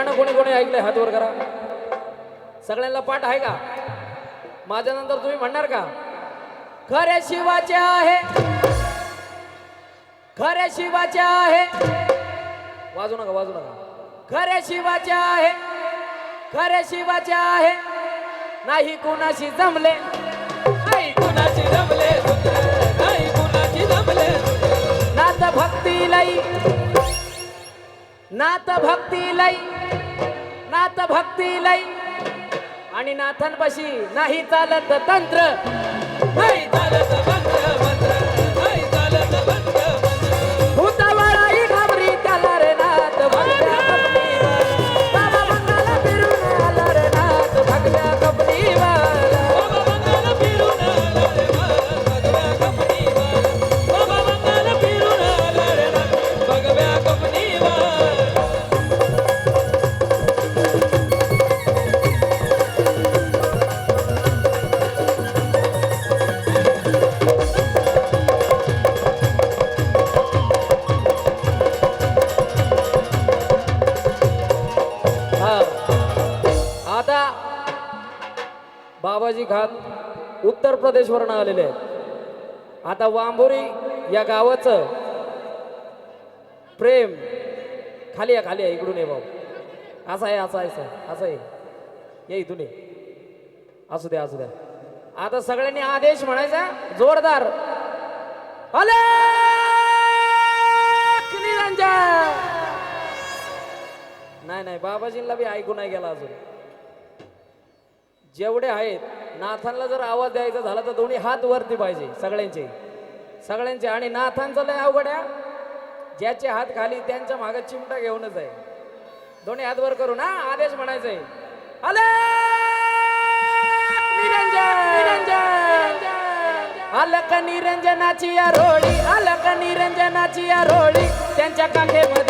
गाणं कोणी कोणी ऐकलंय हात वर करा. सगळ्यांना पाठ आहे का? माझ्या नंतर तुम्ही म्हणणार का? खऱ्या शिवाचे आहे. खऱ्या शिवाचे आहे. वाजू नका वाजू नका. खऱ्या शिवाचे आहे. खऱ्या शिवाचे आहे. नाही कुणाशी जमले. नाही कुणाशी जमले. नाही कुणाशी जमले. सूत्र नात भक्ती लई. नात भक्ती लई नात भक्ती लई. आणि नाथांपाशी नाही चालत तंत्र नाही चालत बाबाजी खान उत्तर प्रदेशवरनं आलेले आहेत. आता वांबोरी या गावाचं प्रेम खाली या खाली या इकडून ये भाऊ. असं आहे असं आहे सर असं आहे ये इथून ये. असू द्या असू द्या. आता सगळ्यांनी आदेश म्हणायचा जोरदार. अलेख नाही नाही बाबाजींना बी ऐकू नाही गेला अजून. जेवढे आहेत नाथांना जर आवाज द्यायचा झाला तर दोन्ही हात वरती पाहिजे सगळ्यांचे. सगळ्यांचे. आणि नाथांचं लय अवघड आहे ज्याचे हात खाली त्यांच्या मागे चिमटा घेऊनच आहे. दोन्ही हात वर करू ना आदेश म्हणायचा आहे अले निरंजन! अलक निरंजनाची या रोळी अलक निरंजनाची या रोळी त्यांच्या काखेमध्ये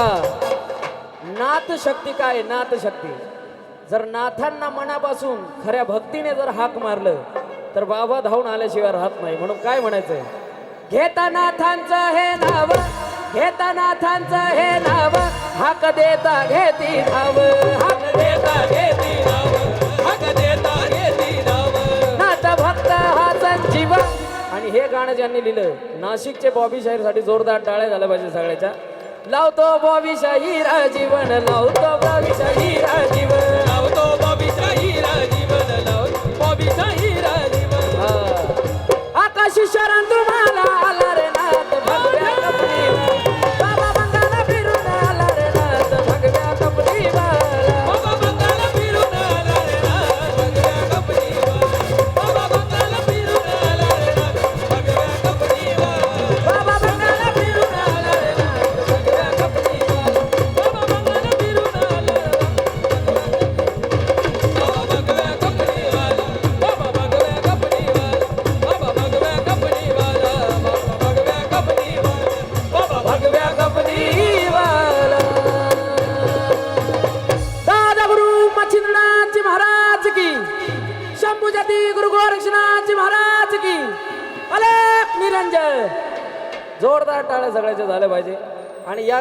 बघा. नाथ शक्ती काय नाथ शक्ती जर नाथांना मनापासून खऱ्या भक्तीने जर हाक मारलं तर बाबा धावून आल्याशिवाय राहत नाही. म्हणून काय म्हणायचंय? घेता नाथांचं हे नाव घेता नाथांचं हे नाव हाक देता घेती धाव हाक देता घेती नाव हक देता घेती नाव. नाथ भक्त हा संजीव आणि हे गाणं ज्यांनी लिहिलं नाशिकचे बॉबी शाहीरसाठी जोरदार टाळ्या झाल्या पाहिजे सगळ्याच्या. लावतो बॉबी शाहीरा जीवन लावतो बॉबी शाहीरा जीवन शंभू जाती गुरु गोरक्षनाथ जी महाराज की. अलेख निरंजन. जोरदार टाळ्या सगळ्याच्या झाल्या पाहिजे. आणि या